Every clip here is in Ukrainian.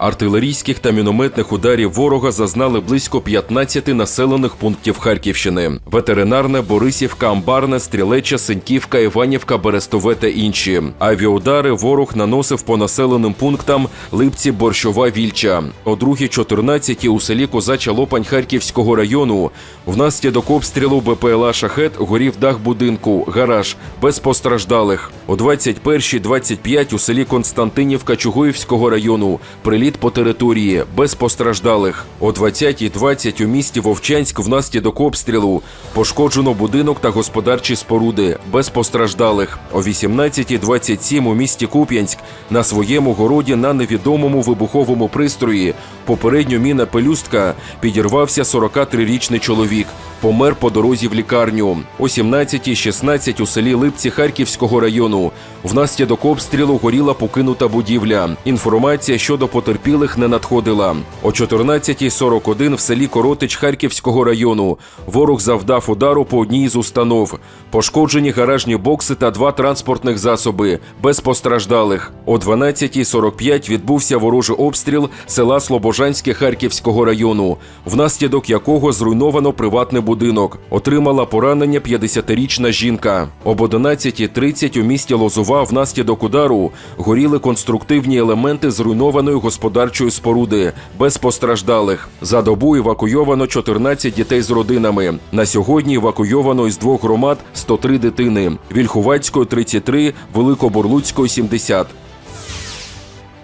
Артилерійських та мінометних ударів ворога зазнали близько 15 населених пунктів Харківщини: ветеринарне, Борисівка, Амбарне, Стрілеча, Синьківка, Іванівка, Берестове та інші. Авіаудари ворог наносив по населеним пунктам Липці, Борщова, Вільча. О 2.14 у селі Козача Лопань Харківського району внаслідок обстрілу БПЛА Шахет горів дах будинку, гараж без постраждалих. О 21.25 у селі Константинівка Чугуївського району приліт по території без постраждалих. О 20.20 у місті Вовчанськ внаслідок обстрілу пошкоджено будинок та господарчі споруди без постраждалих. О 18.27 у місті Куп'янськ на своєму городі на невідомому вибуховому пристрої попередньо міна пелюстка підірвався 43-річний чоловік. Помер по дорозі в лікарню. О 17.16 у селі Липці Харківського району внаслідок обстрілу горіла покинута будівля. Інформація щодо потерпілих не надходила. О 14.41 в селі Коротич Харківського району ворог завдав удару по одній з установ. Пошкоджені гаражні бокси та два транспортних засоби без постраждалих. О 12.45 відбувся ворожий обстріл села Слобожанське Харківського району, внаслідок якого зруйновано приватне приватний будинок. Отримала поранення 50-річна жінка. Об 11.30 у місті Лозова внаслідок удару горіли конструктивні елементи зруйнованої господарчої споруди без постраждалих. За добу евакуйовано 14 дітей з родинами. На сьогодні евакуйовано із двох громад 103 дитини: Вільхувацької 33, Великоборлуцької 70.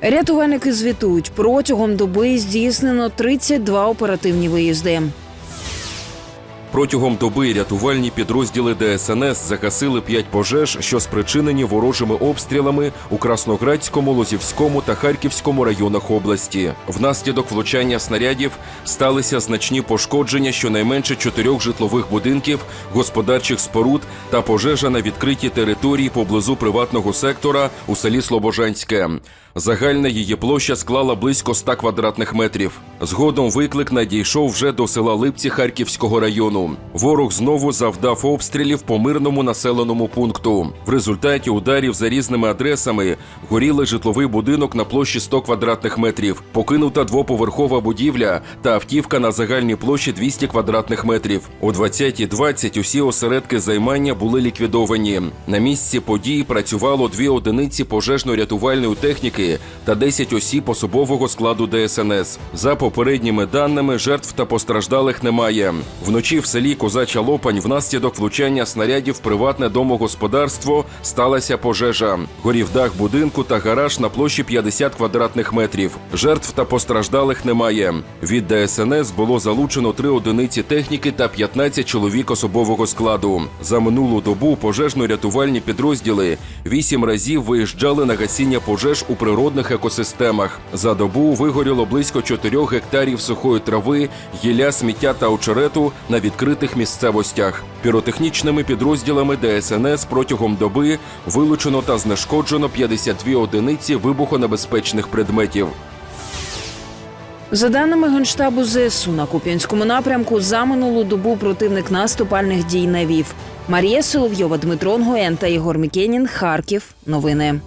Рятувальники звітують, протягом доби здійснено 32 оперативні виїзди. Протягом доби рятувальні підрозділи ДСНС загасили п'ять пожеж, що спричинені ворожими обстрілами у Красноградському, Лозівському та Харківському районах області. Внаслідок влучання снарядів сталися значні пошкодження щонайменше чотирьох житлових будинків, господарчих споруд та пожежа на відкритій території поблизу приватного сектора у селі Слобожанське. Загальна її площа склала близько 100 квадратних метрів. Згодом виклик надійшов вже до села Липці Харківського району. Ворог знову завдав обстрілів по мирному населеному пункту. В результаті ударів за різними адресами горіли житловий будинок на площі 100 квадратних метрів, покинута двоповерхова будівля та автівка на загальній площі 200 квадратних метрів. О 20.20 усі осередки займання були ліквідовані. На місці події працювало дві одиниці пожежно-рятувальної техніки та 10 осіб особового складу ДСНС. За попередніми даними, жертв та постраждалих немає. Вночі в селі Козача Лопань внаслідок влучання снарядів приватне домогосподарство сталася пожежа. Горів дах будинку та гараж на площі 50 квадратних метрів. Жертв та постраждалих немає. Від ДСНС було залучено три одиниці техніки та 15 чоловік особового складу. За минулу добу пожежно-рятувальні підрозділи вісім разів виїжджали на гасіння пожеж у природних екосистемах. За добу вигоріло близько 4 гектарів сухої трави, гілля, сміття та очерету на відкритих місцевостях. Піротехнічними підрозділами ДСНС протягом доби вилучено та знешкоджено 52 одиниці вибухонебезпечних предметів. За даними Генштабу ЗСУ на Куп'янському напрямку, за минулу добу противник наступальних дій не вів. Марія Соловйова, Дмитро Нгоєн та Ігор Мікенін. Харків. Новини.